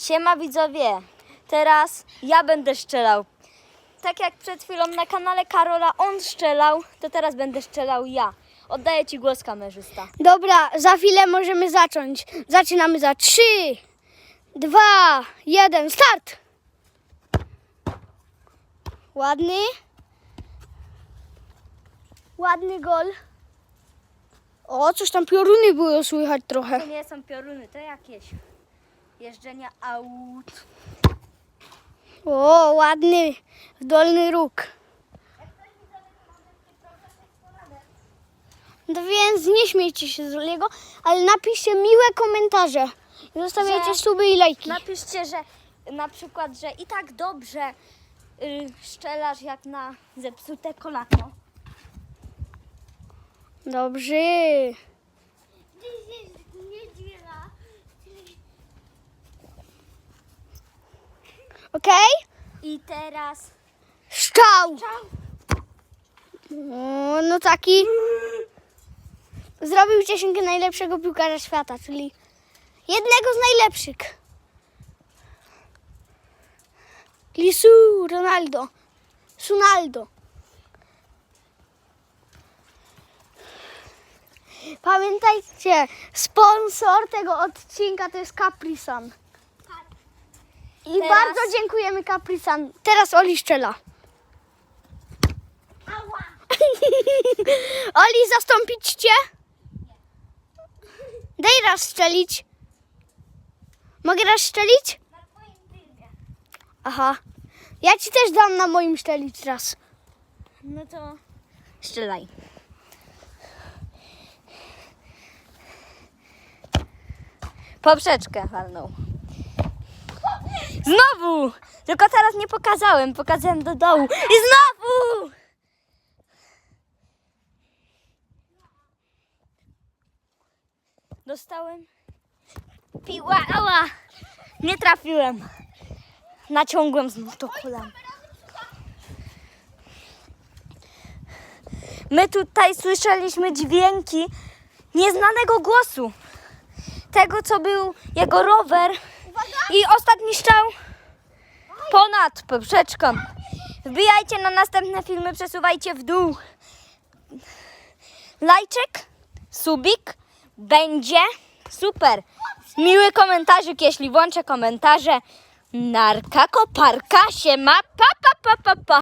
Siema widzowie, teraz ja będę strzelał. Tak jak przed chwilą na kanale Karola on strzelał, to teraz będę strzelał ja. Oddaję Ci głos kamerzysta. Dobra, za chwilę możemy zacząć. Zaczynamy za 3, 2, 1, start! Ładny. Ładny gol. O, coś tam pioruny było słychać trochę. To nie są pioruny, to jakieś jeżdżenia aut. O, ładny dolny róg. No więc nie śmiejcie się z niego, ale napiszcie miłe komentarze. I zostawiajcie Że- suby i lajki. Napiszcie, że na przykład, że i tak dobrze y, szczelasz jak na zepsute kolano. Dobrze. Okej? I teraz Szczał. O, no taki. Zrobił dziesiętkę najlepszego piłkarza świata, czyli jednego z najlepszych. Lisu, Ronaldo, Sunaldo. Pamiętajcie, sponsor tego odcinka to jest Caprisan. I Teraz- bardzo dziękujemy Caprisan. Teraz Oli szczela. Oli, zastąpić cię? Daj raz strzelić. Mogę raz strzelić? na Twoim. Aha. Ja ci też dam na moim strzelić raz. No to strzelaj. Poprzeczkę walnął. Znowu! Tylko teraz nie pokazałem, pokazałem do dołu. I znowu! Dostałem piła, ała! Nie trafiłem. Naciągłem znów to kolano. My tutaj słyszeliśmy dźwięki nieznanego głosu. Tego, co był jego rower. I ostatni strzał ponad poprzeczką. Wbijajcie na następne filmy, przesuwajcie w dół. Lajczek, subik, będzie super. Miły komentarzyk, jeśli włączę komentarze. Narka, koparka, siema, pa, pa, pa, pa, pa.